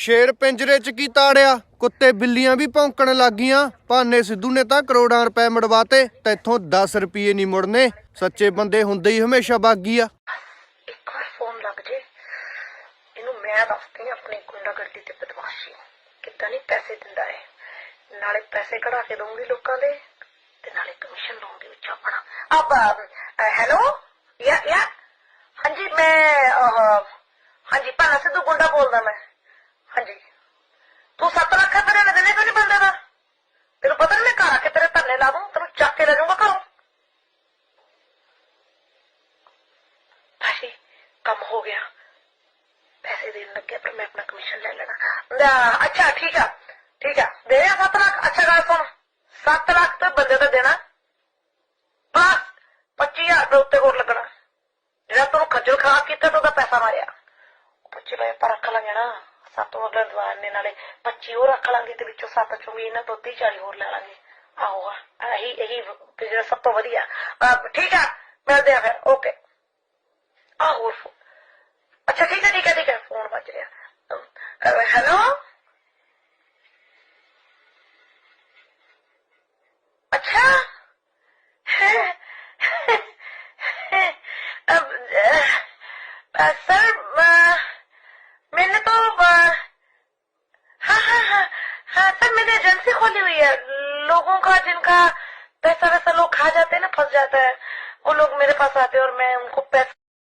ਸ਼ੇਰ ਪਿੰਜਰੇ 'ਚ ਕੀ ਤਾੜਿਆ? ਕੁੱਤੇ ਬਿੱਲੀਆਂ ਵੀ ਭੌਂਕਣ ਲੱਗੀਆਂ। ਭਾਨੇ ਸਿੱਧੂ ਨੇ ਤਾਂ ਕਰੋੜਾਂ ਰੁਪਏ ਮੜਵਾਤੇ। ਤੈਥੋਂ 10 ਰੁਪਏ ਨਹੀਂ ਮੁੜਨੇ। ਸੱਚੇ ਬੰਦੇ ਹੁੰਦੇ ਹੀ ਹਮੇਸ਼ਾ ਬਾਗੀ ਆ। ਇੱਕ ਵਾਰ ਫੋਨ ਲੱਗ ਜੇ। ਇਹਨੂੰ ਮੈਂ ਦੱਸਦੀ ਹਾਂ ਆਪਣੀ ਗੁੰਡਾਗਰਦੀ ਤੇ ਬਦਮਾਸ਼ੀ। ਕਿੱਦਾਂ ਨਹੀਂ ਪੈਸੇ ਦਿੰਦਾ ਹੈ ਨਾਲੇ ਪੈਸੇ ਕਢਾ ਕੇ ਦਊਂਗੀ ਲੋਕਾਂ ਦੇ ਤੇ ਨਾਲੇ ਕਮਿਸ਼ਨ ਲਵਾਂਗੀ ਵਿੱਚ ਆਪਣਾ। ਅਬ ਹੈਲੋ ਯਾ ਯਾ? ਹਾਂਜੀ, ਮੈਂ ਹਾਂਜੀ, ਭਾਨਾ ਸਿੱਧੂ ਗੁੰਡਾ ਬੋਲਦਾ ਮੈਂ ਹਾਂਜੀ ਤੂੰ 7 ਲੱਖ ਰੁਪਏ ਦੇ ਦੇਣੇ ਕਿਉਂ ਨਹੀਂ ਬੰਦੇ ਦਾ ਤੈਨੂੰ ਪਤਾ ਨਹੀਂ ਮੈਂ ਘਰ ਆ ਕੇ ਤੇਰੇ ਧਰਨੇ ਲਾ ਦੂੰ ਤੈਨੂੰ ਚੱਕ ਕੇ ਲੈ ਜਾਊਂਗਾ ਘਰੋਂ ਭਾਜੀ ਕੰਮ ਹੋ ਗਿਆ। ਪੈਸੇ ਦੇਣ ਲੱਗੇ ਪਰ ਮੈਂ ਆਪਣਾ ਕਮਿਸ਼ਨ ਲੈ ਲੈਣਾ। ਲੈ, ਅੱਛਾ ਠੀਕ ਆ ਠੀਕ ਆ। ਦੇ ਆ 7 ਲੱਖ? ਅੱਛਾ ਗੱਲ ਸੁਣ। 7 ਲੱਖ ਤੇ ਬੰਦੇ ਦਾ ਦੇਣਾ। ਬਸ 25000 ਰੁਪਏ ਉੱਤੇ ਹੋਰ ਲੱਗਣਾ। ਜਿਹੜਾ ਤੈਨੂੰ ਖੱਜਲ ਖਰਾਬ ਕੀਤਾ ਤੂੰ ਉਹਦਾ ਪੈਸਾ ਮਾਰਿਆ। 25 ਰੁਪਏ ਪਰ ਰੱਖ ਲਾਂਗੇ ਨਾ। ਸੱਤ ਹੋਰ ਲਦਵਾਰ ਨੇ ਨਾਲੇ। 25 ਹੋਰ ਰੱਖ ਲਾਂਗੇ ਤੇ ਵਿੱਚੋਂ 7 ਚੋਂ ਵੀ ਇਹਨਾਂ ਤੋਂ 30 40 ਹੋਰ ਲੈ ਲਾਂਗੇ। ਆਹੋ ਇਹੀ ਇਹੀ ਬਿਜ਼ਨਸ ਸਭ ਤੋਂ ਵਧੀਆ। ਠੀਕ ਆ ਮਿਲਦੇ ਆ ਫਿਰ। ਓਕੇ ਆ ਹੋਰ ਫੋ- ਅੱਛਾ ਠੀਕ ਹੈ ਠੀਕ ਹੈ ਠੀਕ ਹੈ ਫੋਨ ਵੱਜ ਰਿਹਾ ਹੈਲੋ ਅੱਛਾ अब अ, सर अ, मैंने तो अ, हाँ हाँ हाँ हाँ सर मैंने एजेंसी खोली हुई है लोगों का जिनका पैसा वैसा लोग खा जाते हैं ना फंस जाता है वो लोग मेरे पास आते हैं और मैं उनको पैसा